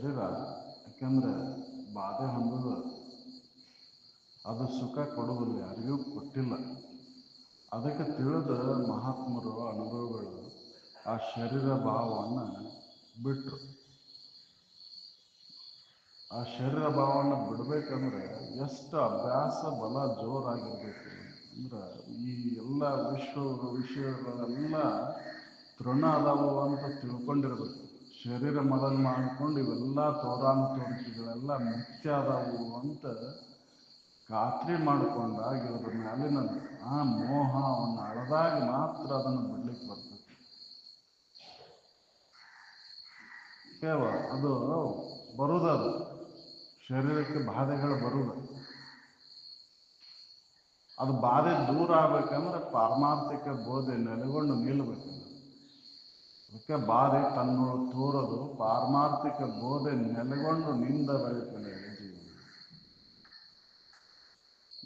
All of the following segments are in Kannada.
ಶರೀರ ಯಾಕಂದ್ರೆ ಬಾಧೆ ಹೊಂದದ ಅದು. ಸುಖ ಕೊಡುವುದಿಲ್ಲ ಯಾರಿಗೂ ಕೊಟ್ಟಿಲ್ಲ. ಅದಕ್ಕೆ ತಿಳಿದ ಮಹಾತ್ಮರು ಅನುಭವಗಳು ಆ ಶರೀರ ಭಾವವನ್ನು ಬಿಟ್ಟರು ಆ ಶರೀರ ಭಾವವನ್ನು ಬಿಡಬೇಕಂದ್ರೆ ಎಷ್ಟು ಅಭ್ಯಾಸ, ಬಲ, ಜೋರಾಗಿರ್ಬೇಕು. ಅಂದ್ರೆ ಈ ಎಲ್ಲ ವಿಶ್ವ ವಿಷಯಗಳೆಲ್ಲ ತೃಣ ಅದಾವು ಅಂತ ತಿಳ್ಕೊಂಡಿರ್ಬೇಕು. ಶರೀರ ಮದನ ಮಾಡಿಕೊಂಡು ಇವೆಲ್ಲ ತೋರಾನು ತೋರಿಕೆಗಳೆಲ್ಲ ಮಿಥ್ಯಾದವು ಅಂತ ಖಾತ್ರಿ ಮಾಡಿಕೊಂಡಾಗ ಇವರ ಮೇಲಿನ ಆ ಮೋಹ ಅವನ್ನ ಅಳದಾಗ ಮಾತ್ರ ಅದನ್ನು ಬಿಡ್ಲಿಕ್ಕೆ ಬರ್ತದೆ. ಕೇವ ಅದು ಬರುದದು. ಶರೀರಕ್ಕೆ ಬಾಧೆಗಳು ಬರುದು. ಅದು ಬಾಧೆ ದೂರ ಆಗ್ಬೇಕಂದ್ರೆ ಪಾರಮಾರ್ಥಿಕ ಬೋಧೆ ನೆಲೆಗೊಂಡು ನಿಲ್ಲಬೇಕು. ಅದಕ್ಕೆ ಬಾರಿ ತನ್ನೊಳಗೆ ತೋರೋದು ಪಾರಮಾರ್ಥಿಕ ಬೋಧೆ ನೆಲೆಗೊಂಡು ನಿಂದ ಜೀವನ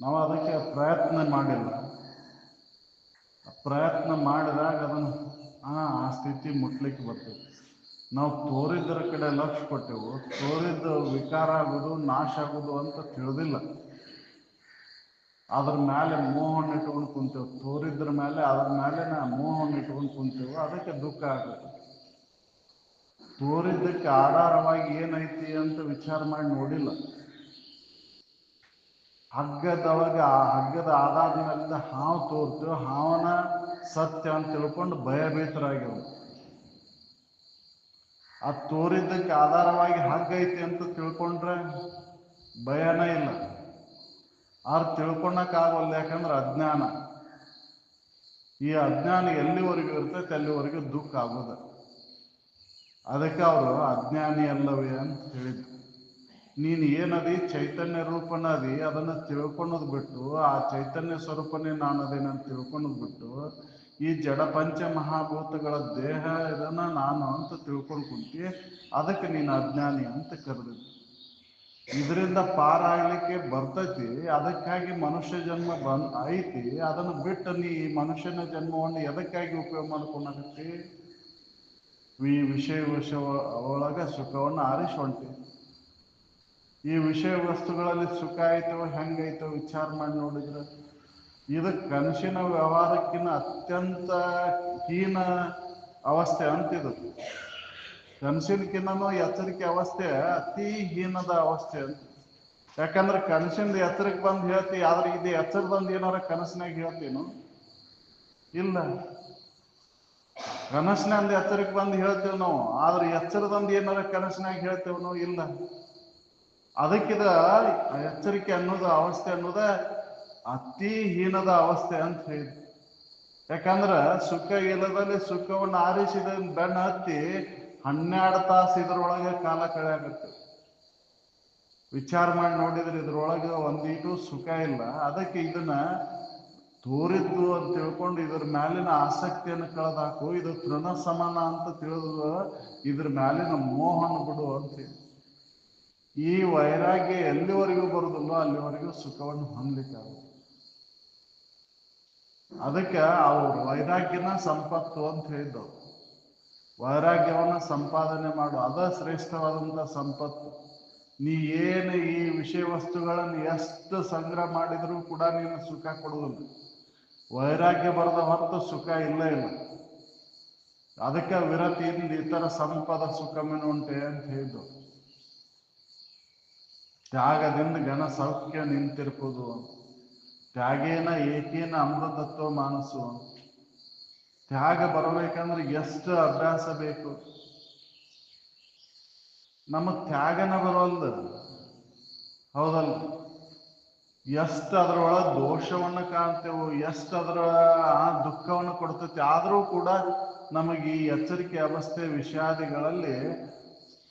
ನಾವು ಅದಕ್ಕೆ ಪ್ರಯತ್ನ ಮಾಡಿಲ್ಲ. ಪ್ರಯತ್ನ ಮಾಡಿದಾಗ ಅದನ್ನು, ಆ ಆ ಸ್ಥಿತಿ ಮುಟ್ಲಿಕ್ಕೆ ಬರ್ತದೆ. ನಾವು ತೋರಿದ್ರ ಕಡೆ ಲಕ್ಷ್ಯ ಕೊಟ್ಟೆವು. ತೋರಿದ್ದು ವಿಕಾರ ಆಗೋದು ನಾಶ ಆಗೋದು ಅಂತ ತಿಳಿದಿಲ್ಲ. ಅದ್ರ ಮೇಲೆ ಮೋಹನ ಇಟ್ಕೊಂಡು ಕುಂತೇವು. ತೋರಿದ್ರ ಮೇಲೆ ಅದ್ರ ಮೇಲೆ ನಾ ಮೋಹವನ್ನು ಇಟ್ಕೊಂಡು ಕುಂತೇವು. ಅದಕ್ಕೆ ದುಃಖ ಆಗುತ್ತೆ. ತೋರಿದ್ದಕ್ಕೆ ಆಧಾರವಾಗಿ ಏನೈತಿ ಅಂತ ವಿಚಾರ ಮಾಡಿ ನೋಡಿಲ್ಲ. ಹಗ್ಗದೊಳಗೆ ಆ ಹಗ್ಗದ ಆಧಾರದ ಮೇಲಿಂದ ಹಾವು ತೋರ್ತೇವೆ ಹಾವನ ಸತ್ಯ ಅಂತ ತಿಳ್ಕೊಂಡು ಭಯಭೀತರಾಗಿರು ಆ ತೋರಿದ್ದಕ್ಕೆ ಆಧಾರವಾಗಿ ಹಗ್ಗ ಐತಿ ಅಂತ ತಿಳ್ಕೊಂಡ್ರೆ ಭಯನೇ ಇಲ್ಲ. ಆದ್ರೆ ತಿಳ್ಕೊಳಕ್ಕಾಗಲ್ಲ ಯಾಕಂದ್ರೆ ಅಜ್ಞಾನ. ಈ ಅಜ್ಞಾನ ಎಲ್ಲಿವರೆಗೂ ಇರ್ತೈತೆ, ಅಲ್ಲಿವರೆಗೂ ದುಃಖ ಆಗೋದ. ಅದಕ್ಕೆ ಅವರು ಅಜ್ಞಾನಿ ಅಲ್ಲವೇ ಅಂತ ಹೇಳಿದ್ರು. ನೀನು ಏನದಿ? ಚೈತನ್ಯ ರೂಪನದಿ? ಅದನ್ನು ತಿಳ್ಕೊಳೋದು ಬಿಟ್ಟು, ಆ ಚೈತನ್ಯ ಸ್ವರೂಪನೇ ನಾನು ಅದೇನಂತ ತಿಳ್ಕೊಳೋದು ಬಿಟ್ಟು, ಈ ಜಡ ಪಂಚ ಮಹಾಭೂತಗಳ ದೇಹ ಇದನ್ನ ನಾನು ಅಂತ ತಿಳ್ಕೊಂಡು ಕುಂತಿ, ಅದಕ್ಕೆ ನೀನು ಅಜ್ಞಾನಿ ಅಂತ ಕರೆದಿದ್ದು. ಇದರಿಂದ ಪಾರಾಗ್ಲಿಕ್ಕೆ ಬರ್ತೈತಿ. ಅದಕ್ಕಾಗಿ ಮನುಷ್ಯ ಜನ್ಮ ಬಂದ್ ಐತಿ. ಅದನ್ನ ಬಿಟ್ಟು ನೀ ಈ ಮನುಷ್ಯನ ಜನ್ಮವನ್ನು ಎದಕ್ಕಾಗಿ ಉಪಯೋಗ ಮಾಡ್ಕೊಂಡಾಗತ್ತಿ ಈ ವಿಷಯ ವಿಷಯ ಒಳಗ ಸುಖವನ್ನು ಆರಿಸಿ ಈ ವಿಷಯ ವಸ್ತುಗಳಲ್ಲಿ ಸುಖ ಆಯ್ತೋ ಹೆಂಗೈತೋ ವಿಚಾರ ಮಾಡಿ ನೋಡಿದ್ರೆ ಇದು ಕನಸಿನ ವ್ಯವಹಾರಕ್ಕಿಂತ ಅತ್ಯಂತ ಹೀನ ಅವಸ್ಥೆ ಅಂತಿದು. ಕನಸಿನಕಿನ್ನೂ ಎಚ್ಚರಿಕೆ ಅವಸ್ಥೆ ಅತಿ ಹೀನದ ಅವಸ್ಥೆ ಅಂತ. ಯಾಕಂದ್ರೆ ಕನಸಿಂದ ಎಚ್ಚರಿಕೆ ಬಂದು ಹೇಳ್ತಿ, ಆದ್ರೆ ಇದು ಎಚ್ಚರ ಬಂದು ಏನಾರ ಕನಸಿನಾಗ ಹೇಳ್ತೀನು? ಇಲ್ಲ. ಕನಸಿನಿಂದ ಎಚ್ಚರಿಕೆ ಬಂದು ಹೇಳ್ತೇವೆ ನಾವು, ಆದ್ರೆ ಎಚ್ಚರದಂದು ಏನಾರ ಕನಸಿನಾಗ ಹೇಳ್ತೇವೆ ನಾವು? ಇಲ್ಲ. ಅದಕ್ಕಿದ ಎಚ್ಚರಿಕೆ ಅನ್ನೋದು, ಅವಸ್ಥೆ ಅನ್ನೋದ ಅತಿ ಹೀನದ ಅವಸ್ಥೆ ಅಂತ ಹೇಳಿ. ಯಾಕಂದ್ರ ಸುಖ ಇಲ್ಲದಲ್ಲಿ ಸುಖವನ್ನು ಆರಿಸಿದ ಬೆನ್ನ ಹತ್ತಿ ಹನ್ನೆರಡು ತಾಸು ಇದ್ರೊಳಗೆ ಕಾಲ ಕಳೆಯಾಗತ್ತೆ ವಿಚಾರ ಮಾಡಿ ನೋಡಿದ್ರೆ ಇದ್ರೊಳಗೆ ಒಂದೀಟು ಸುಖ ಇಲ್ಲ. ಅದಕ್ಕೆ ಇದನ್ನ ತೋರಿದ್ದು ಅಂತ ತಿಳ್ಕೊಂಡು ಇದ್ರ ಮ್ಯಾಲಿನ ಆಸಕ್ತಿಯನ್ನು ಕಳೆದಾಕು. ಇದು ತೃಣ ಸಮಾನ ಅಂತ ತಿಳಿದು ಇದ್ರ ಮ್ಯಾಲಿನ ಮೋಹನ ಬಿಡು ಅಂತ. ಈ ವೈರಾಗ್ಯ ಎಲ್ಲಿವರೆಗೂ ಬರುದಿಲ್ಲೋ ಅಲ್ಲಿವರೆಗೂ ಸುಖವನ್ನು ಹೊಂದಲಿಕ್ಕಾಗುತ್ತೆ ಅದಕ್ಕೆ ಅವ್ರ ವೈರಾಗ್ಯನ ಸಂಪತ್ತು ಅಂತ ಹೇಳಿದ್ದವು ವೈರಾಗ್ಯವನ್ನ ಸಂಪಾದನೆ ಮಾಡು. ಅದ ಶ್ರೇಷ್ಠವಾದಂತ ಸಂಪತ್ತು. ನೀ ಏನು ಈ ವಿಷಯ ವಸ್ತುಗಳನ್ನು ಎಷ್ಟು ಸಂಗ್ರಹ ಮಾಡಿದರೂ ಕೂಡ ನೀನು ಸುಖ ಕೊಡುವುದಿಲ್ಲ. ವೈರಾಗ್ಯ ಬರದ ಹೊರತು ಸುಖ ಇಲ್ಲ ಇಲ್ಲ. ಅದಕ್ಕೆ ವಿರತಿಯಿಂದ ಇತರ ಸಂಪದ ಸುಖಮೇನು ಉಂಟೆ ಅಂತ ಹೇಳಿದ್ರು ತ್ಯಾಗದಿಂದ ಘನ ಸೌಖ್ಯ ನಿಂತಿರ್ಬೋದು ತ್ಯಾಗೇನ ಏಕೇನ ಅಮೃತತ್ವ ಮಾನಸು. ತ್ಯಾಗ ಬರಬೇಕಂದ್ರೆ ಎಷ್ಟು ಅಭ್ಯಾಸ ಬೇಕು? ನಮ್ಮ ತ್ಯಾಗನ ಬರೋಲ್ದ ಹೌದಲ್ಲ ಎಷ್ಟು ಅದರೊಳಗೆ ದೋಷವನ್ನ ಕಾಣ್ತೇವೋ, ಎಷ್ಟು ಅದರ ಆ ದುಃಖವನ್ನು ಕೊಡ್ತೈತಿ, ಆದರೂ ಕೂಡ ನಮಗೆ ಈ ಎಚ್ಚರಿಕೆ ಅವಸ್ಥೆ ವಿಷಾದಿಗಳಲ್ಲಿ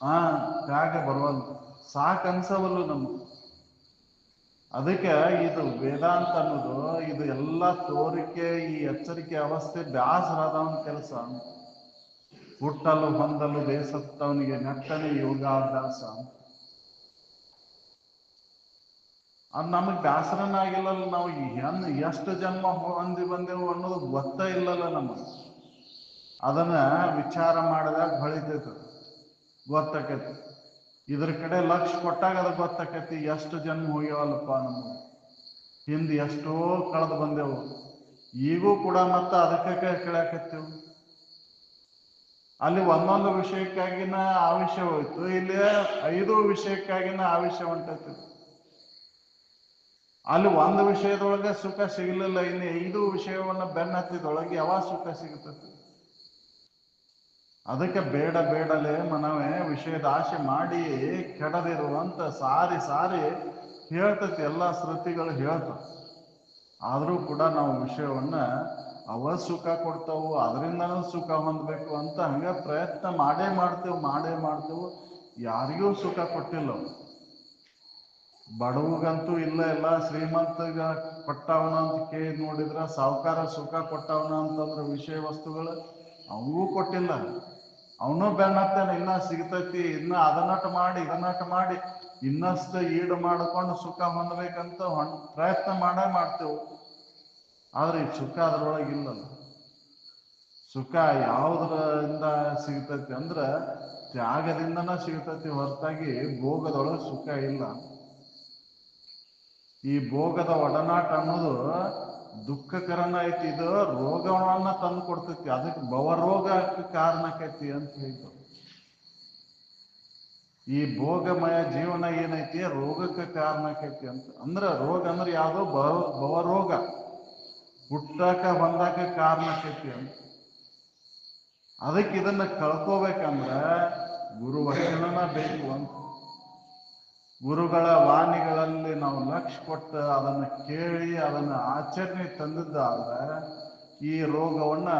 ಆ ತ್ಯಾಗ ಬರುವಂತ ಸಾಕು ನಮ್ಗೆ ನಮಗೆ. ಅದಕ್ಕೆ ಇದು ವೇದಾಂತ ಅನ್ನೋದು, ಇದು ಎಲ್ಲ ತೋರಿಕೆ, ಈ ಎಚ್ಚರಿಕೆ ಅವಸ್ಥೆ ಬ್ಯಾಸರಾದವನ ಕೆಲಸ. ಹುಟ್ಟಲು ಹೊಂದಲು ಬೇಸತ್ತವನಿಗೆ ನೆಟ್ಟನೆ ಯೋಗಾಭ್ಯಾಸ. ಅದು ನಮಗೆ ಬ್ಯಾಸರನ ಆಗಿಲ್ಲಲ್ಲ ನಾವು ಹೆನ್ ಎಷ್ಟು ಜನ್ಮ ಹೊಂದಿ ಬಂದೆವು ಅನ್ನೋದು ಗೊತ್ತೇ ಇಲ್ಲಲ್ಲ ನಮಗೆ. ಅದನ್ನ ವಿಚಾರ ಮಾಡಿದಾಗ ಹೊಳಿತೈತೆ ಗೊತ್ತಾಕೈತಿ. ಇದ್ರ ಕಡೆ ಲಕ್ಷ ಕೊಟ್ಟಾಗ ಅದು ಗೊತ್ತಾಕೈತಿ, ಎಷ್ಟು ಜನ್ಮ ಹೋಗ್ಯಾವಲ್ಲಪ್ಪ ನಮ್ಗೆ. ಹಿಂದೆ ಎಷ್ಟೋ ಕಳೆದು ಬಂದೆವು. ಈಗೂ ಕೂಡ ಮತ್ತೆ ಅದಕ್ಕೆ ಕೇಳಾಕತ್ತೆವು ಅಲ್ಲಿ ಒಂದೊಂದು ವಿಷಯಕ್ಕಾಗಿನ ಆವಿಷ್ಯ ಹೋಯ್ತು, ಇಲ್ಲಿ ಐದು ವಿಷಯಕ್ಕಾಗಿನ ಆವಿಷ್ಯ ಹೊಂಟೈತಿ ಅಲ್ಲಿ ಒಂದು ವಿಷಯದೊಳಗೆ ಸುಖ ಸಿಗಲಿಲ್ಲ, ಇನ್ನು ಐದು ವಿಷಯವನ್ನ ಬೆನ್ನತ್ತಿದೊಳಗೆ ಯಾವಾಗ ಸುಖ ಸಿಗುತ್ತದೆ ಅದಕ್ಕೆ ಬೇಡ ಬೇಡಲೇ ಮನವೇ, ವಿಷಯದ ಆಶೆ ಮಾಡಿ ಕೆಡದಿರುವಂತ ಸಾರಿ ಸಾರಿ ಹೇಳ್ತತಿ ಎಲ್ಲ ಶ್ರುತಿಗಳು ಹೇಳ್ತವೆ ಆದರೂ ಕೂಡ ನಾವು ವಿಷಯವನ್ನ ಅವ ಸುಖ ಕೊಡ್ತಾವು ಅದರಿಂದನೂ ಸುಖ ಹೊಂದಬೇಕು ಅಂತ ಹಂಗ ಪ್ರಯತ್ನ ಮಾಡೇ ಮಾಡ್ತೇವೆ ಮಾಡೇ ಮಾಡ್ತೇವೆ, ಯಾರಿಗೂ ಸುಖ ಕೊಟ್ಟಿಲ್ಲ. ಬಡವಗಂತೂ ಇಲ್ಲ ಇಲ್ಲ ಶ್ರೀಮಂತಗ ಕೊಟ್ಟವನ ಅಂತ ಕೇಳಿ ನೋಡಿದ್ರ, ಸಾವುಕಾರ ಸುಖ ಕೊಟ್ಟವನ ಅಂತಂದ್ರೆ ವಿಷಯ ವಸ್ತುಗಳು ಅವನಿಗೂ ಕೊಟ್ಟಿಲ್ಲ ಅವನು ಬೆನ್ನತ್ತಾನ, ಇನ್ನ ಸಿಗ್ತೈತಿ, ಇನ್ನ ಅದನ್ನಟ ಮಾಡಿ ಇದನ್ನಟ ಮಾಡಿ, ಇನ್ನಷ್ಟು ಈಡು ಮಾಡ್ಕೊಂಡು ಸುಖ ಹೊಂದಬೇಕಂತ ಪ್ರಯತ್ನ ಮಾಡೇ ಮಾಡ್ತೇವೆ. ಆದ್ರೆ ಈ ಸುಖ ಅದ್ರೊಳಗೆ ಸುಖ ಯಾವುದರಿಂದ ಸಿಗ್ತೈತಿ ಅಂದ್ರ ತ್ಯಾಗದಿಂದನ ಸಿಗ್ತೈತಿ, ಹೊರತಾಗಿ ಭೋಗದೊಳಗೆ ಸುಖ ಇಲ್ಲ. ಈ ಭೋಗದ ಒಡನಾಟ ಅನ್ನೋದು ದುಃಖಕರನ ಐತಿ ಇದು ರೋಗವನ್ನ ತಂದು ಕೊಡ್ತೈತಿ. ಅದಕ್ಕೆ ಭವರೋಗಕ್ಕೆ ಕಾರಣಕೈತಿ ಅಂತ ಹೇಳಿದ್ರು ಈ ಭೋಗಮಯ ಜೀವನ ಏನೈತಿ? ರೋಗಕ್ಕೆ ಕಾರಣಕೈತಿ ಅಂತ. ಅಂದ್ರ ರೋಗ ಅಂದ್ರೆ ಯಾವ್ದೋ ಭವ, ಭವರೋಗ. ಹುಟ್ಟಾಕ ಬಂದಾಕ ಕಾರಣಕೈತಿ ಅಂತ. ಅದಕ್ಕೆ ಇದನ್ನ ಕಳ್ಕೋಬೇಕಂದ್ರ ಗುರು ವಚನನ ಬೇಕು ಅಂತ. ಗುರುಗಳ ವಾಣಿಗಳಲ್ಲಿ ನಾವು ಲಕ್ಷ ಕೊಟ್ಟು ಅದನ್ನು ಕೇಳಿ, ಅದನ್ನು ಆಚರಣೆ ತಂದಿದ್ದಾದ್ರೆ ಈ ರೋಗವನ್ನ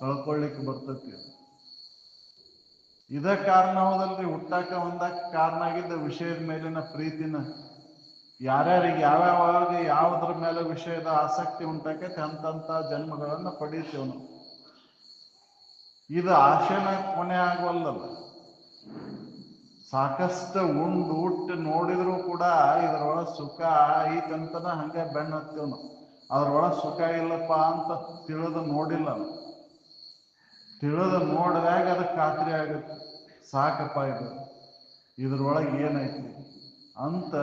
ಕಳ್ಕೊಳ್ಳಿಕ್ಕೆ ಬರ್ತೈತಿ ಇದ ಕಾರಣ ಹುಟ್ಟಾಕ ಒಂದಾಕ ಕಾರಣ ಆಗಿದ್ದ ವಿಷಯದ ಮೇಲಿನ ಪ್ರೀತಿನ ಯಾರ್ಯಾರಿಗೆ ಯಾವ್ಯಾವಾಗ ಯಾವ್ದ್ರ ಮೇಲೆ ವಿಷಯದ ಆಸಕ್ತಿ ಉಂಟಾಕೈತಿ ಅಂತಂತ ಜನ್ಮಗಳನ್ನ ಪಡೀತೇವ್ ನಾವು. ಇದು ಆಶೆನ ಕೊನೆ ಆಗೋಲ್ಲಲ್ಲ ಸಾಕಷ್ಟು ಉಂಡು ಉಟ್ಟು ನೋಡಿದ್ರು ಕೂಡ ಇದ್ರೊಳಗೆ ಸುಖ ಐತಂತನ ಹಂಗೆ ಬೆನ್ನ ಹತ್ತೀವಿ ನಾವು ಅದ್ರೊಳಗೆ ಸುಖ ಇಲ್ಲಪ್ಪ ಅಂತ ತಿಳಿದು ನೋಡಿಲ್ಲ. ತಿಳಿದು ನೋಡಿದಾಗ ಅದಕ್ಕೆ ಖಾತ್ರಿ ಆಗುತ್ತೆ. ಸಾಕಪ್ಪ ಇದು. ಇದ್ರೊಳಗೆ ಏನೈತಿ? ಅಂತ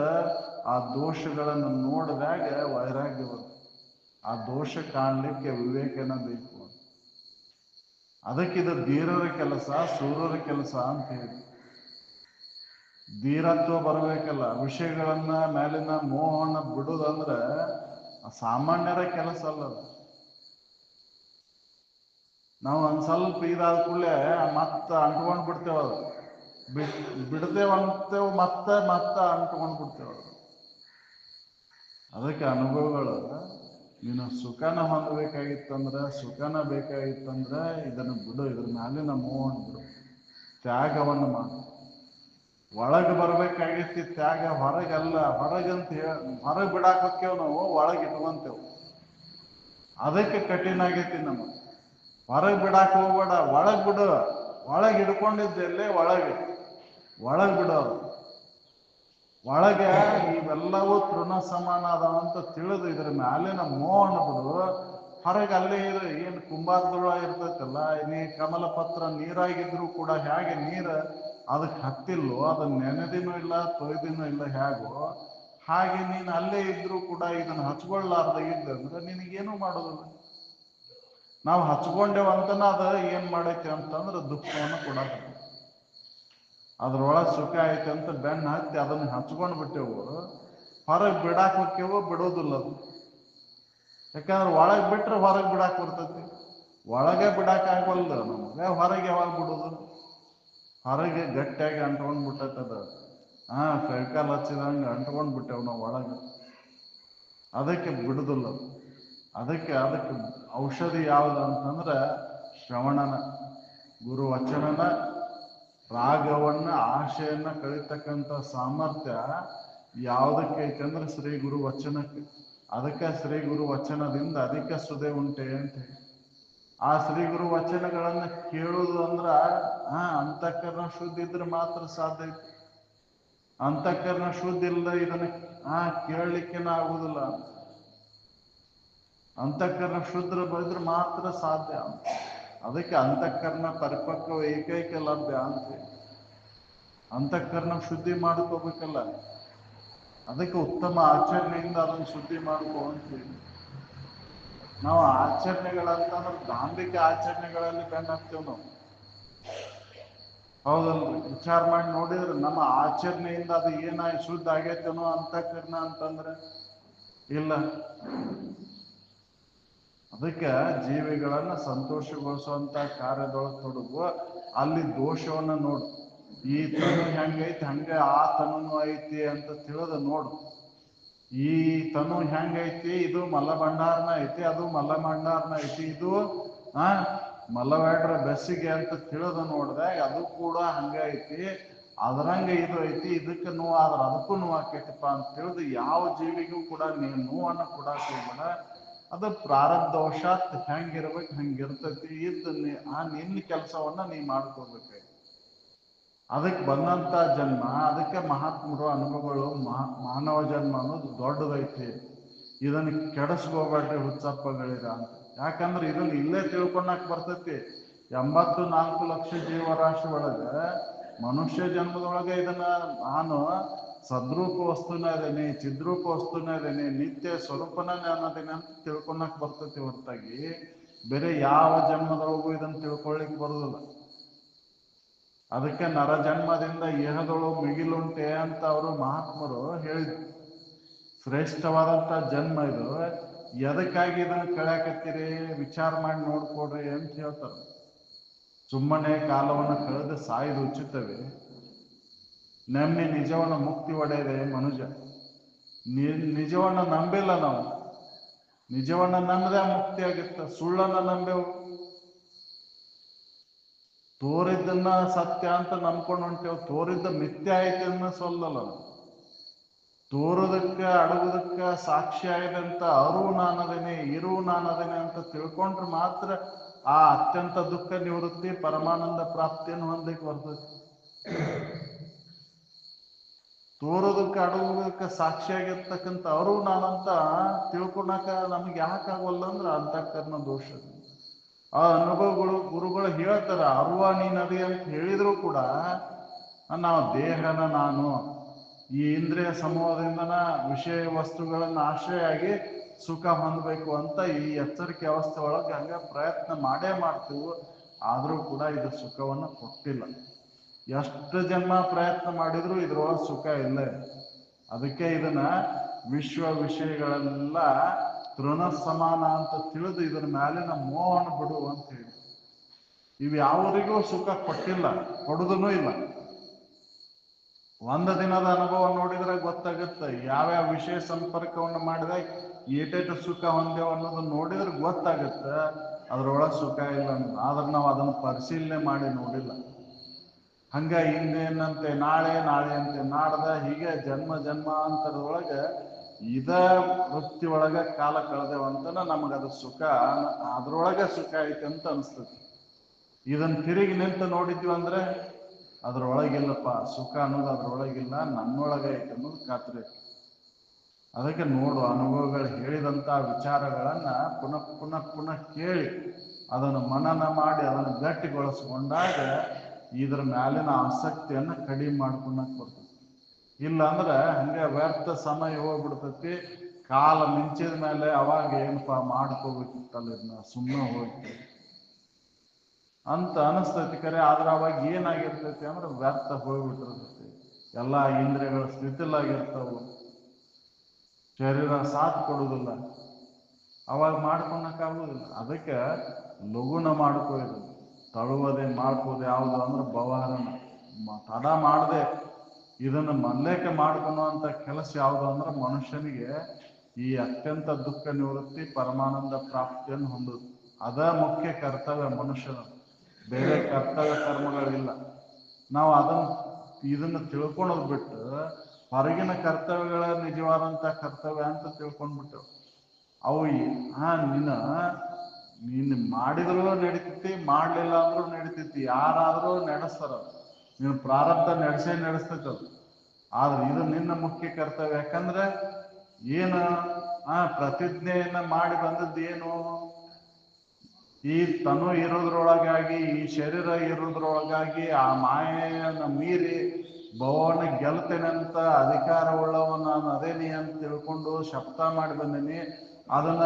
ಆ ದೋಷಗಳನ್ನು ನೋಡಿದಾಗ ವೈರಾಗ್ಯ ಬರುತ್ತೆ. ಆ ದೋಷ ಕಾಣಲಿಕ್ಕೆ ವಿವೇಕನ ಬೇಕು. ಅದಕ್ಕಿದ ಧೀರರ ಕೆಲಸ ಸೂರ್ಯರ ಕೆಲಸ ಅಂತ ಹೇಳಿ ಧೀರತ್ವ ಬರಬೇಕಲ್ಲ. ವಿಷಯಗಳನ್ನ ಮೇಲಿನ ಮೋಹನ ಬಿಡುದಂದ್ರ ಸಾಮಾನ್ಯರ ಕೆಲಸ ಅಲ್ಲ. ನಾವು ಒಂದ್ ಸ್ವಲ್ಪ ಇದಾದ ಕೂಡಲೇ ಮತ್ತ ಅಂಟ್ಕೊಂಡ್ ಬಿಡ್ತೇವ ಅದು. ಬಿಡ್ ಬಿಡದೇವ್ ಅಂತೇವ್ ಮತ್ತೆ ಮತ್ತೆ ಅಂಟ್ಕೊಂಡ್ ಬಿಡ್ತೇವ ಅದು. ಅದಕ್ಕೆ ಅನುಭವಗಳು ನೀನು ಸುಖನ ಹೊಂದಬೇಕಾಗಿತ್ತಂದ್ರ, ಸುಖನ ಬೇಕಾಗಿತ್ತಂದ್ರ ಇದನ್ನ ಬಿಡು, ಇದ್ರ ಮ್ಯಾಲಿನ ಮೋಹನ್ ಬಿಡು. ತ್ಯಾಗವನ್ನು ಮಾಡು. ಒಳಗೆ ಬರ್ಬೇಕಾಗಿತ್ತು ತ್ಯಾಗ, ಹೊರಗಲ್ಲ, ಹೊರಗಂತ ಹೇಳ ಹೊರಗೆ ಬಿಡಾಕ್ ಹೋಕ್ಕೇವ್ ನಾವು, ಒಳಗೆ ಇಟ್ಕೊಂತೇವ್. ಅದಕ್ಕೆ ಕಠಿಣ ಆಗೈತಿ ನಮಗೆ. ಹೊರಗೆ ಬಿಡಾಕ್ ಹೋಗ್ಬೇಡ, ಒಳಗೆ ಬಿಡು. ಒಳಗೆ ಹಿಡ್ಕೊಂಡಿದ್ದೆಲ್ಲೇ ಒಳಗೆ. ಒಳಗೆ ಬಿಡೋ. ಒಳಗೆ ಇವೆಲ್ಲವೂ ತೃಣ ಸಮಾನ ಅದಾವ ಅಂತ ತಿಳಿದು ಇದ್ರ ಮ್ಯಾಲಿನ ಮೋಹನ ಬಿಡು. ಹೊರಗೆ ಅಲ್ಲೇ ಇರು, ಏನು ಕುಂಬಾರದೊಳ ಇರ್ತೈತಲ್ಲ, ನೀ ಕಮಲ ಪತ್ರ ನೀರಾಗಿದ್ರು ಕೂಡ ಹೇಗೆ ನೀರು ಅದಕ್ಕೆ ಹತ್ತಿಲ್ಲೋ ಅದನ್ನ ನೆನೆದಿನೂ ಇಲ್ಲ, ತೊಯ್ದಿನೂ ಇಲ್ಲ ಹೇಗೋ, ಹಾಗೆ ನೀನು ಅಲ್ಲೇ ಇದ್ರೂ ಕೂಡ ಇದನ್ನ ಹಚ್ಕೊಳ್ಳಾರ್ದ ಇದ್ದಂದ್ರೆ ನಿನಗೇನು ಮಾಡೋದಿಲ್ಲ ನಾವು ಹಚ್ಕೊಂಡೇವಂತನ ಅದ, ಏನ್ ಮಾಡೈತಿ ಅಂತಂದ್ರೆ ದುಃಖವನ್ನು ಕೊಡಕ ಅದ್ರೊಳಗೆ ಸುಖ ಐತೆ ಅಂತ ಬೆನ್ನ ಹತ್ತಿ ಅದನ್ನ ಹಚ್ಕೊಂಡು ಬಿಟ್ಟೆವು. ಹೊರಗೆ ಬಿಡಾಕ್ ಹೋಕ್ಕೇವು, ಬಿಡೋದಿಲ್ಲ ಅದು. ಯಾಕಂದ್ರೆ ಒಳಗೆ ಬಿಟ್ರೆ ಹೊರಗೆ ಬಿಡಾಕ್ ಬರ್ತೈತಿ. ಒಳಗೆ ಬಿಡಾಕ್ ಆಗೋಲ್ಲ ನಮಗೆ, ಹೊರಗೆ ಯಾವಾಗ ಬಿಡೋದು. ಹೊರಗೆ ಗಟ್ಟಿಯಾಗಿ ಅಂಟ್ಕೊಂಡ್ ಬಿಟ್ಟೈತದ ಹಾ ಕೈಕಾಲು ಹಚ್ಚಿದಂಗೆ ಅಂಟ್ಕೊಂಡ್ ಬಿಟ್ಟೆವು ನಾವು ಒಳಗೆ ಅದಕ್ಕೆ ಬಿಡುದಿಲ್ಲ ಅದು. ಅದಕ್ಕೆ ಅದಕ್ಕೆ ಔಷಧಿ ಯಾವುದು ಅಂತಂದ್ರೆ ಶ್ರವಣನ ಗುರು ವಚನನ ರಾಗವನ್ನ, ಆಶೆಯನ್ನ ಕಳಿತಕ್ಕಂಥ ಸಾಮರ್ಥ್ಯ ಯಾವುದಕ್ಕೆ ಐತಂದ್ರೆ ಶ್ರೀ ಗುರು ವಚನಕ್ಕೆ ಅದಕ್ಕೆ ಶ್ರೀ ಗುರು ವಚನದಿಂದ ಅಧಿಕ ಸುದೆ ಉಂಟೆ ಅಂತ ಹೇಳಿ. ಆ ಶ್ರೀ ಗುರು ವಚನಗಳನ್ನ ಕೇಳೋದು ಅಂದ್ರ ಆ ಅಂತಃಕರಣ ಶುದ್ಧ ಇದ್ರೆ ಮಾತ್ರ ಸಾಧ್ಯ ಐತಿ. ಅಂತಃಕರಣ ಶುದ್ಧ ಇಲ್ಲದ ಇದನ್ನ ಆ ಕೇಳಲಿಕ್ಕೆನ ಆಗುದಿಲ್ಲ ಅಂತಃಕರಣ ಶುದ್ಧ ಬರೆದ್ರೆ ಮಾತ್ರ ಸಾಧ್ಯ ಅದಕ್ಕೆ ಅಂತಃಕರಣ ಪರಿಪಕ್ವ ಏಕೈಕ ಲಭ್ಯ ಅಂತ ಅಂತಃಕರಣ ಶುದ್ಧಿ ಮಾಡ್ಕೋಬೇಕಲ್ಲ. ಅದಕ್ಕೆ ಉತ್ತಮ ಆಚರಣೆಯಿಂದ ಅದನ್ನು ಶುದ್ಧಿ ಮಾಡ್ಕೋ ಅಂತೀವಿ ನಾವು ಆಚರಣೆಗಳಂತಂದ್ರೆ ದಾಂಭಿಕ ಆಚರಣೆಗಳಲ್ಲಿ ಬೆನ್ನತ್ತೀವಿ ನಾವು. ಹೌದಲ್ರಿ? ವಿಚಾರ ಮಾಡಿ ನೋಡಿದ್ರೆ ನಮ್ಮ ಆಚರಣೆಯಿಂದ ಅದು ಏನ ಶುದ್ಧ ಆಗೈತೇನೋ ಕರ್ಣ ಅಂತಂದ್ರೆ ಇಲ್ಲ. ಅದಕ್ಕೆ ಜೀವಿಗಳನ್ನ ಸಂತೋಷಗೊಳಿಸುವಂತ ಕಾರ್ಯದೊಳಗೆ ತೊಡಗುವ ಅಲ್ಲಿ ದೋಷವನ್ನ ನೋಡು. ಈ ತನು ಹೆಂಗೈತಿ, ಹಂಗೆ ಆ ತನು ಐತಿ ಅಂತ ತಿಳಿದು ನೋಡು. ಈ ತನು ಹೆಂಗೈತಿ ಇದು ಮಲ್ಲಭಂಡಾರನ ಐತಿ, ಅದು ಮಲ್ಲಭಂಡಾರನ ಐತಿ. ಇದು, ಆ ಮಲ್ಲವಾಡ್ರ ಬೆಸ್ಸಿಗೆ ಅಂತ ತಿಳಿದು ನೋಡಿದಾಗ ಅದು ಕೂಡ ಹಂಗ ಐತಿ. ಅದ್ರಂಗ ಇದು ಐತಿ, ಇದಕ್ಕೆ ನೋವು ಆದ್ರ ಅದಕ್ಕೂ ನೋವು ಆಕೈತಿಪ್ಪ ಅಂತ ತಿಳಿದು ಯಾವ ಜೀವಿಗೂ ಕೂಡ ನೀವು ನೋವನ್ನು ಕೂಡ ಹೋಗ್ಬೇಡ ಅದು ಪ್ರಾರಬ್ಧವಶಾತ್ ಹೆಂಗಿರ್ಬೇಕು, ಹಂಗಿರ್ತೈತಿ. ಇದ್ದು ಆ ನಿನ್ನ ಕೆಲಸವನ್ನ ನೀ ಮಾಡ್ಕೋಬೇಕು ಅದಕ್ಕೆ ಬಂದಂತ ಜನ್ಮ, ಅದಕ್ಕೆ ಮಹಾತ್ಮರು ಅನುಭವಗಳು, ಮಹಾ, ಮಾನವ ಜನ್ಮ ಅನ್ನೋದು ದೊಡ್ಡದೈತಿ ಇದನ್ನ ಕೆಡಿಸ್ಕೋಬೇಡ್ರಿ ಹುಚ್ಚಪ್ಪಗಳಿರ ಅಂತ. ಯಾಕಂದ್ರೆ ಇದನ್ನ ಇಲ್ಲೇ ತಿಳ್ಕೊಳಕ್ ಬರ್ತೈತಿ. ಎಂಬತ್ತು ನಾಲ್ಕು ಲಕ್ಷ ಜೀವರಾಶಿ ಒಳಗ ಮನುಷ್ಯ ಜನ್ಮದೊಳಗೆ ಇದನ್ನ ನಾನು ಸದ್ರೂಪ ವಸ್ತುನ ಇದೇನೆ ಚಿದ್ರೂಪ ವಸ್ತುನ ಇದೇನೆ ನಿತ್ಯ ಸ್ವರೂಪನ ಅನ್ನೋದೇನೆ ಅಂತ ತಿಳ್ಕೊಳಕ್ ಬರ್ತೈತಿ ಹೊರತಾಗಿ. ಬೇರೆ ಯಾವ ಜನ್ಮದೊಳಗೂ ಇದನ್ನ ತಿಳ್ಕೊಳ್ಳಿಕ್ ಬರುದಿಲ್ಲ. ಅದಕ್ಕೆ ನರ ಜನ್ಮದಿಂದ ಇಹದೊಳು ಮಿಗಿಲುಂಟೆ ಅಂತ ಅವರು ಮಹಾತ್ಮರು ಹೇಳಿದ್ರು. ಶ್ರೇಷ್ಠವಾದಂತ ಜನ್ಮ ಇದು. ಎದಕ್ಕಾಗಿ ಇದನ್ನ ಕಳ್ಯಾಕತ್ತೀರಿ? ವಿಚಾರ ಮಾಡಿ ನೋಡ್ಕೊಡ್ರಿ ಅಂತ ಹೇಳ್ತಾರೆ. ಸುಮ್ಮನೆ ಕಾಲವನ್ನು ಕಳೆದು ಸಾಯ್ದು ಉಚ್ಚುತ್ತವೆ. ನಮ್ಮೆ ನಿಜವನ್ನ ಮುಕ್ತಿ ಒಡೆಯದೆ ಮನುಜ. ನಿ- ನಿಜವನ್ನ ನಂಬಿಲ್ಲ ನಾವು. ನಿಜವನ್ನ ನಂಬದೆ ಮುಕ್ತಿ ಆಗಿತ್ತ. ಸುಳ್ಳನ್ನ ನಂಬೆವು. ತೋರಿದ್ದನ್ನ ಸತ್ಯ ಅಂತ ನಂಬ್ಕೊಂಡು ಹೊಂಟೇವ್ ತೋರಿದ್ದ ಮಿಥ್ಯ ಐತೆ ಅನ್ನ ಸೊಲ್ಲಲ್ಲ ತೋರೋದಕ್ಕ, ಅಡಗೋದಕ್ಕೆ ಸಾಕ್ಷಿ ಆಗಿದಂತ ಅರು ನಾನದೇನೆ ಇರು ನಾನದೇನೆ ಅಂತ ತಿಳ್ಕೊಂಡ್ರೆ ಮಾತ್ರ ಆ ಅತ್ಯಂತ ದುಃಖ ನಿವೃತ್ತಿ, ಪರಮಾನಂದ ಪ್ರಾಪ್ತಿಯನ್ನು ಹೊಂದಕ್ಕೆ ಬರ್ತದೆ. ತೋರೋದಕ್ಕೆ, ಅಡಗೋದಕ್ಕೆ ಸಾಕ್ಷಿಯಾಗಿರ್ತಕ್ಕಂಥ ಅವರು ನಾನಂತ ತಿಳ್ಕೊಳಕ ನಮ್ಗೆ ಅಂದ್ರ ಅಂದ್ರೆ ಅಂತಃಕರಣ ದೋಷ. ಆ ಅನುಭವಗಳು ಗುರುಗಳು ಹೇಳ್ತಾರ, ಅರುವ ನೀನದಿ ಅಂತ ಹೇಳಿದ್ರು ಕೂಡ, ನಾವು ದೇಹನ ನಾನು, ಈ ಇಂದ್ರಿಯ ಸಮೂಹದಿಂದನ ವಿಷಯ ವಸ್ತುಗಳನ್ನ ಆಶ್ರಯ ಆಗಿ ಸುಖ ಹೊಂದಬೇಕು ಅಂತ ಈ ಎಚ್ಚರಿಕೆ ಅವಸ್ಥೆ ಒಳಗೆ ಹಂಗ ಪ್ರಯತ್ನ ಮಾಡೇ ಮಾಡ್ತೀವಿ. ಆದರೂ ಕೂಡ ಇದು ಸುಖವನ್ನು ಕೊಟ್ಟಿಲ್ಲ. ಎಷ್ಟು ಜನ್ಮ ಪ್ರಯತ್ನ ಮಾಡಿದ್ರು ಇದ್ರೊಳಗೆ ಸುಖ ಇಲ್ಲ. ಅದಕ್ಕೆ ಇದನ್ನ ವಿಶ್ವ ವಿಷಯಗಳೆಲ್ಲ ತೃಣ ಸಮಾನ ಅಂತ ತಿಳಿದು ಇದರ ಮ್ಯಾಲಿನ ಮೋಹವನ್ನು ಬಿಡು ಅಂತ ಹೇಳಿ. ಇವು ಯಾವರಿಗೂ ಸುಖ ಕೊಟ್ಟಿಲ್ಲ ಕೊಡುದೂ ಇಲ್ಲ. ಒಂದು ದಿನದ ಅನುಭವ ನೋಡಿದ್ರೆ ಗೊತ್ತಾಗುತ್ತೆ, ಯಾವ್ಯಾವ ವಿಷಯ ಸಂಪರ್ಕವನ್ನು ಮಾಡಿದಾಗ ಏಟೇಟು ಸುಖ ಹೊಂದೇವ ಅನ್ನೋದನ್ನ ನೋಡಿದ್ರೆ ಗೊತ್ತಾಗುತ್ತೆ, ಅದ್ರೊಳಗೆ ಸುಖ ಇಲ್ಲ ಆದ್ರೆ ನಾವು ಅದನ್ನು ಪರಿಶೀಲನೆ ಮಾಡಿ ನೋಡಿಲ್ಲ. ಹಂಗ ಹಿಂದೇನಂತೆ ನಾಳೆ ನಾಳೆ ಅಂತೆ, ನಾಡ್ದ ಹೀಗೆ ಜನ್ಮ, ಜನ್ಮಾಂತರದೊಳಗೆ ಇದ ವೃತ್ತಿ ಒಳಗ ಕಾಲ ಕಳೆದೇವಂತನ ನಮಗದು ಸುಖ, ಅದ್ರೊಳಗ ಸುಖ ಐತೆ ಅಂತ ಅನಿಸ್ತದೆ. ಇದನ್ನ ತಿರುಗಿ ನಿಂತು ನೋಡಿದ್ವಿ ಅಂದ್ರೆ ಅದ್ರೊಳಗಿಲ್ಲಪ್ಪ, ಸುಖ ಅನ್ನೋದು ಅದ್ರೊಳಗಿಲ್ಲ, ನನ್ನೊಳಗೆ ಐತೆ ಅನ್ನೋದು ಖಾತ್ರಿ ಐತಿ. ಅದಕ್ಕೆ ನೋಡು, ಅನುಭವಗಳು ಹೇಳಿದಂತ ವಿಚಾರಗಳನ್ನ ಪುನಃ ಪುನಃ ಪುನಃ ಕೇಳಿ, ಅದನ್ನು ಮನನ ಮಾಡಿ, ಅದನ್ನು ಗಟ್ಟಿಗೊಳಿಸ್ಕೊಂಡಾಗ ಇದ್ರ ಮ್ಯಾಲಿನ ಆಸಕ್ತಿಯನ್ನ ಕಡಿಮೆ ಮಾಡ್ಕೊಳಕ್ ಬರ್ತದೆ. ಇಲ್ಲ ಅಂದ್ರೆ ಹಂಗೆ ವ್ಯರ್ಥ ಸಮಯ ಹೋಗ್ಬಿಡ್ತೈತಿ. ಕಾಲ ಮಿಂಚಿದ ಮೇಲೆ ಅವಾಗ ಏನಪ್ಪಾ ಮಾಡ್ಕೋಬೇಕಿತ್ತಲ್ಲ ಇದನ್ನ ಸುಮ್ಮನೆ ಹೋಗ್ತೀವಿ ಅಂತ ಅನಿಸ್ತೈತಿ ಕರೆ. ಆದ್ರೆ ಅವಾಗ ಏನಾಗಿರ್ತೈತಿ ಅಂದ್ರೆ ವ್ಯರ್ಥ ಹೋಗ್ಬಿಟ್ಟಿರ್ತೈತಿ. ಎಲ್ಲಾ ಇಂದ್ರಿಯಗಳು ಸ್ಥಿತಿಲಾಗಿರ್ತಾವು. ಶರೀರ ಸಾಥ್ ಕೊಡುವುದಿಲ್ಲ. ಅವಾಗ ಮಾಡ್ಕೊಳಕ್ಕಾಗುದಿಲ್ಲ ಅದಕ್ಕೆ ಲಘುನ ಮಾಡ್ಕೋದು ತಳುವುದೇ ಮಾಡ್ಕೋದು ಯಾವುದು ಅಂದ್ರೆ ಮ- ತಡ ಮಾಡದೆ. ಇದನ್ನು ಮಲ್ಲೇಕ ಅಂತ ಕೆಲಸ ಯಾವುದು ಅಂದ್ರೆ ಮನುಷ್ಯನಿಗೆ ಈ ಅತ್ಯಂತ ದುಃಖ ನಿವೃತ್ತಿ, ಪರಮಾನಂದ ಪ್ರಾಪ್ತಿಯನ್ನು ಹೊಂದುದು ಅದ ಮುಖ್ಯ ಕರ್ತವ್ಯ ಮನುಷ್ಯನ. ಬೇರೆ ಕರ್ತವ್ಯ ಕರ್ಮಗಳಿಲ್ಲ. ನಾವು ಅದನ್ನ ಇದನ್ನ ತಿಳ್ಕೊಳೋದು ಬಿಟ್ಟು ಹೊರಗಿನ ಕರ್ತವ್ಯಗಳ ನಿಜವಾದಂತ ಕರ್ತವ್ಯ ಅಂತ ತಿಳ್ಕೊಂಡ್ಬಿಟ್ಟೆವು. ಅವು ಹಾ, ನಿನ್ನ ನೀನು ಮಾಡಿದ್ರು ನಡೀತೈತಿ, ಮಾಡ್ಲಿಲ್ಲ ಅಂದ್ರೂ ನಡೀತೈತಿ. ಯಾರಾದ್ರೂ ನಡೆಸ್ತಾರ. ನೀನು ಪ್ರಾರಬ್ಧ ನಡೆಸೇ ನಡೆಸ್ತೈತಿ ಅದು. ಆದ್ರೆ ಇದು ನಿನ್ನ ಮುಖ್ಯ ಕರ್ತವ್ಯ. ಯಾಕಂದ್ರೆ ಏನು, ಆ ಪ್ರತಿಜ್ಞೆಯನ್ನ ಮಾಡಿ ಬಂದದ್ದು ಏನು? ಈ ತನು ಇರೋದ್ರೊಳಗಾಗಿ, ಈ ಶರೀರ ಇರೋದ್ರೊಳಗಾಗಿ, ಆ ಮಾಯೆಯನ್ನು ಮೀರಿ ಭವನ ಗೆಲ್ತೇನೆ ಅಂತ ಅಧಿಕಾರವುಳ್ಳವ ನಾನು ಅದೇನಿ ಅಂತ ತಿಳ್ಕೊಂಡು ಶಬ್ದ ಮಾಡಿ ಬಂದೀನಿ. ಅದನ್ನ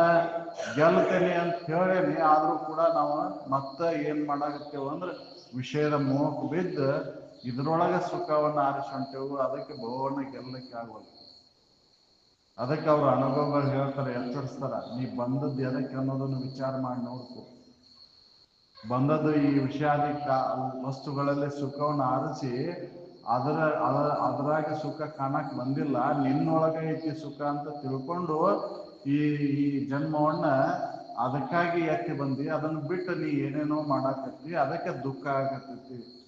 ಗೆಲ್ತೇನೆ ಅಂತ ಹೇಳೇನಿ. ಆದ್ರೂ ಕೂಡ ನಾವು ಮತ್ತೆ ಏನ್ ಮಾಡಾಕತ್ತೇವ ಅಂದ್ರೆ ವಿಷಯದ ಮೋಹಕ್ಕೆ ಬಿದ್ದು ಇದ್ರೊಳಗೆ ಸುಖವನ್ನ ಆರಿಸ್ಕೊಂತೇವು ಅದಕ್ಕೆ ಭವನ ಗೆಲ್ಲಕ್ಕೆ ಆಗೋಲ್ಲ. ಅದಕ್ಕೆ ಅವ್ರ ಅನುಭವಗಳು ಹೇಳ್ತಾರೆ, ಎಚ್ಚರಿಸ್ತಾರ. ನೀ ಬಂದದ್ದು ಎದಕ್ಕೆ ಅನ್ನೋದನ್ನು ವಿಚಾರ ಮಾಡಿ ನೋಡ್ಕೊ. ಬಂದದ್ದು ಈ ವಿಷಯಾದಿ ಕಾ ವಸ್ತುಗಳಲ್ಲಿ ಸುಖವನ್ನು ಆರಿಸಿ, ಅದರ ಅದರ ಅದರಾಗ ಸುಖ ಕಾಣಕ್ ಬಂದಿಲ್ಲ, ನಿನ್ನೊಳಗೆ ಐತಿ ಸುಖ ಅಂತ ತಿಳ್ಕೊಂಡು ಈ ಈ ಜನ್ಮವನ್ನ ಅದಕ್ಕಾಗಿ ಎತ್ತಿ ಬಂದಿ, ಅದನ್ನ ಬಿಟ್ಟು ನೀ ಏನೇನೋ ಮಾಡಾಕತ್ತಿ, ಅದಕ್ಕೆ ದುಃಖ ಆಗತೈತಿ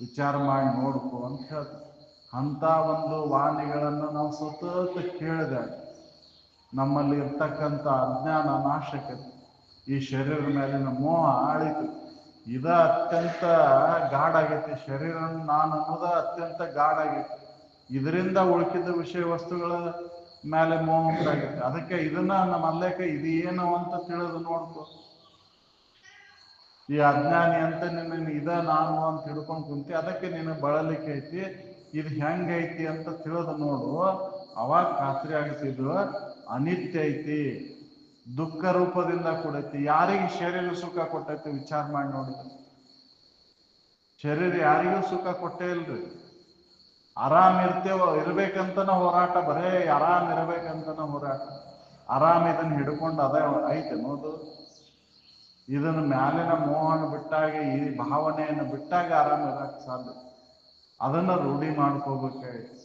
ವಿಚಾರ ಮಾಡಿ ನೋಡ್ಕೊ ಅಂತ ಹೇಳ್ತಾರೆ ಅಂತ ಒಂದು ವಾಣಿಗಳನ್ನು ನಾವು ಸತತ ಕೇಳಿದೆ. ನಮ್ಮಲ್ಲಿ ಇರ್ತಕ್ಕಂಥ ಅಜ್ಞಾನ ನಾಶಕ ಈ ಶರೀರದ ಮೇಲಿನ ಮೋಹ ಆಳಿತು. ಇದ ಅತ್ಯಂತ ಗಾಢಾಗೈತಿ. ಶರೀರ ನಾನು ಅನ್ನೋದ ಅತ್ಯಂತ ಗಾಢಾಗೈತಿ. ಇದರಿಂದ ಉಳ್ಕಿದ ವಿಷಯ ವಸ್ತುಗಳ ಮೇಲೆ ಮೋಹ ಉಂಟಾಗೈತಿ. ಅದಕ್ಕೆ ಇದನ್ನ ನಮ್ಮ ಅಲ್ಲೇಕ ಇದು ಏನು ಅಂತ ತಿಳಿದು ನೋಡ್ಕೋ. ಈ ಅಜ್ಞಾನಿ ಅಂತ ನಿನ್ನ ಇದ ನಾನು ಅಂತ ಹಿಡ್ಕೊಂಡು ಕುಂತಿ, ಅದಕ್ಕೆ ನೀನು ಬಳಲಿಕ್ಕೆ ಐತಿ, ಇದು ಹೆಂಗೈತಿ ಅಂತ ತಿಳಿದು ನೋಡು. ಅವಾಗ ಖಾತ್ರಿ ಆಗ್ತಿದ್ದು ಅನಿತ್ಯ ಐತಿ, ದುಃಖ ರೂಪದಿಂದ ಕೊಡೈತಿ. ಯಾರಿಗೆ ಶರೀರ ಸುಖ ಕೊಟ್ಟೈತಿ ವಿಚಾರ ಮಾಡಿ ನೋಡಿ. ಶರೀರ ಯಾರಿಗೂ ಸುಖ ಕೊಟ್ಟೇ ಇಲ್ರಿ. ಆರಾಮ್ ಇರ್ತೇವ, ಇರ್ಬೇಕಂತನ ಹೋರಾಟ, ಬರೇ ಆರಾಮ್ ಇರ್ಬೇಕಂತನ ಹೋರಾಟ. ಆರಾಮ್ ಇದನ್ನ ಹಿಡ್ಕೊಂಡು ಅದೇ ಐತೆ ನೋದು ಇದನ್ನ ಮ್ಯಾಲಿನ ಮೋಹನ ಬಿಟ್ಟಾಗ, ಈ ಭಾವನೆಯನ್ನು ಬಿಟ್ಟಾಗ ಆರಾಮ ಇರಕ್ ಸಾಧ್ಯ. ಅದನ್ನ ರೂಢಿ ಮಾಡ್ಕೋಬೇಕಾಯ್ತು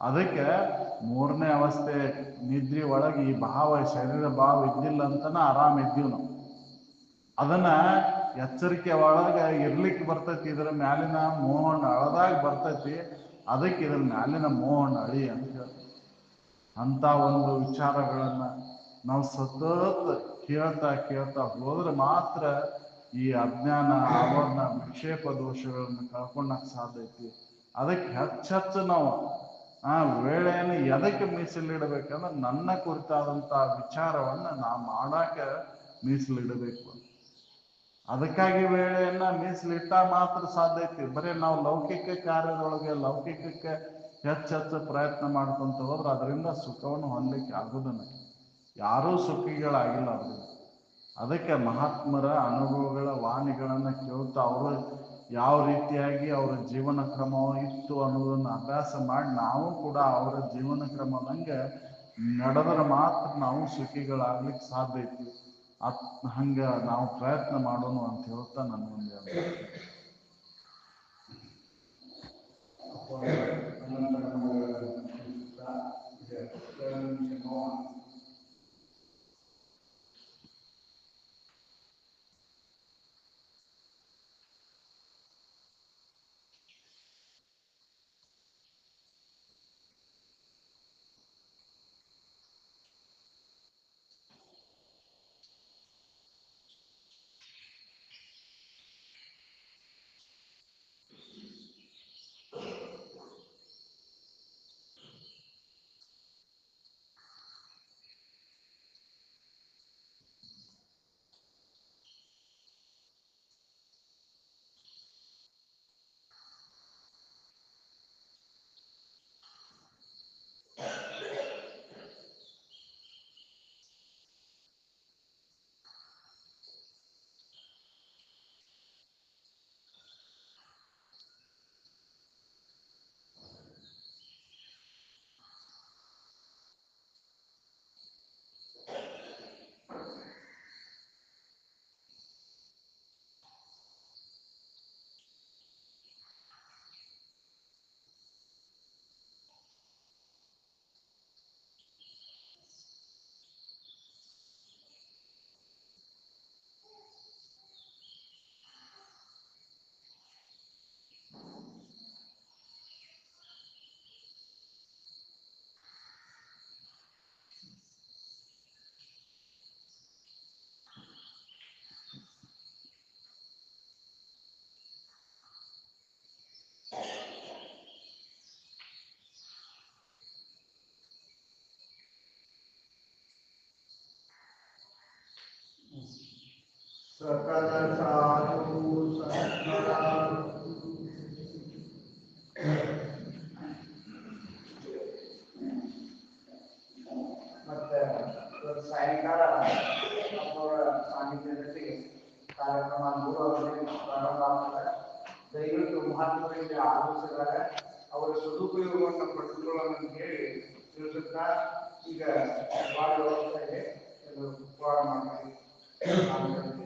ಅದಕ್ಕೆ ಮೂರನೇ ಅವಸ್ಥೆ ನಿದ್ರಿ ಒಳಗೆ ಈ ಭಾವ, ಶರೀರ ಭಾವ ಇದ್ದಿಲ್ಲ ಅಂತನ ಆರಾಮ ಇದ್ದೀವಿ ನಾವು. ಅದನ್ನ ಎಚ್ಚರಿಕೆ ಒಳಗೆ ಇರ್ಲಿಕ್ಕೆ ಬರ್ತೈತಿ, ಇದ್ರ ಮ್ಯಾಲಿನ ಮೋಹನ ಅಳದಾಗ ಬರ್ತೈತಿ, ಅದಕ್ಕೆ ಇದ್ರ ಮ್ಯಾಲಿನ ಮೋಹನ ಅಳಿ ಅಂತ ಹೇಳ್ತಾರೆ ಅಂತ ಒಂದು ವಿಚಾರಗಳನ್ನ ನಾವು ಸತತ ಕೇಳ್ತಾ ಕೇಳ್ತಾ ಹೋದ್ರೆ ಮಾತ್ರ ಈ ಅಜ್ಞಾನ, ಆವರಣ, ವಿಕ್ಷೇಪ ದೋಷಗಳನ್ನು ಕಳ್ಕೊಂಡಾಗ ಸಾಧ್ಯ ಐತಿ. ಅದಕ್ಕೆ ಹೆಚ್ಚೆಚ್ಚು ನಾವು, ಆ, ವೇಳೆಯನ್ನು ಎದಕ್ಕೆ ಮೀಸಲಿಡಬೇಕಂದ್ರೆ ನನ್ನ ಕುರಿತಾದಂತ ವಿಚಾರವನ್ನ ನಾ ಮಾಡಾಕ ಮೀಸಲಿಡಬೇಕು. ಅದಕ್ಕಾಗಿ ವೇಳೆಯನ್ನ ಮೀಸಲಿಟ್ಟ ಮಾತ್ರ ಸಾಧ್ಯ ಐತಿ. ಬರೀ ನಾವು ಲೌಕಿಕ ಕಾರ್ಯದೊಳಗೆ ಲೌಕಿಕಕ್ಕೆ ಹೆಚ್ಚೆಚ್ಚು ಪ್ರಯತ್ನ ಮಾಡ್ಕೊಂತ ಹೋದ್ರೆ ಅದರಿಂದ ಸುಖವನ್ನು ಹೊಂದಲಿಕ್ಕೆ ಆಗುದನ್ನ ಯಾರೂ ಸುಖಿಗಳಾಗಿಲ್ಲ ಅವರು. ಅದಕ್ಕೆ ಮಹಾತ್ಮರ ಅನುಭವಗಳ ವಾಣಿಗಳನ್ನು ಕೇಳ್ತಾ ಅವರು ಯಾವ ರೀತಿಯಾಗಿ ಅವರ ಜೀವನ ಕ್ರಮ ಇತ್ತು ಅನ್ನೋದನ್ನು ಅಭ್ಯಾಸ ಮಾಡಿ ನಾವು ಕೂಡ ಅವರ ಜೀವನ ಕ್ರಮದಂಗೆ ನಡೆದ್ರೆ ಮಾತ್ರ ನಾವು ಸುಖಿಗಳಾಗ್ಲಿಕ್ಕೆ ಸಾಧ್ಯ ಐತಿ. ಅತ್ ಹಂಗೆ ನಾವು ಪ್ರಯತ್ನ ಮಾಡೋಣ ಅಂತ ಹೇಳ್ತಾ ನನ್ನ ಒಂದು सकल साधु सायंकाळ सांगितल्या जाते कार्यक्रमात गुरु ಪ್ರಾರಂಭ ಆಗ್ತದೆ ದಯವಿಟ್ಟು ಮಹಾತ್ಮರಿಂದ ಆಲೋಚನೆದಾಗ ಅವರ ಸದುಪಯೋಗವನ್ನು ಪಡೆದುಕೊಳ್ಳೋಣ ಅಂತ ಹೇಳಿ ತಿಳಿಸುತ್ತಾ ಈಗ ಭಾಳ ವ್ಯವಸ್ಥೆ ಇದೆ ಮಾಡ್ತಾರೆ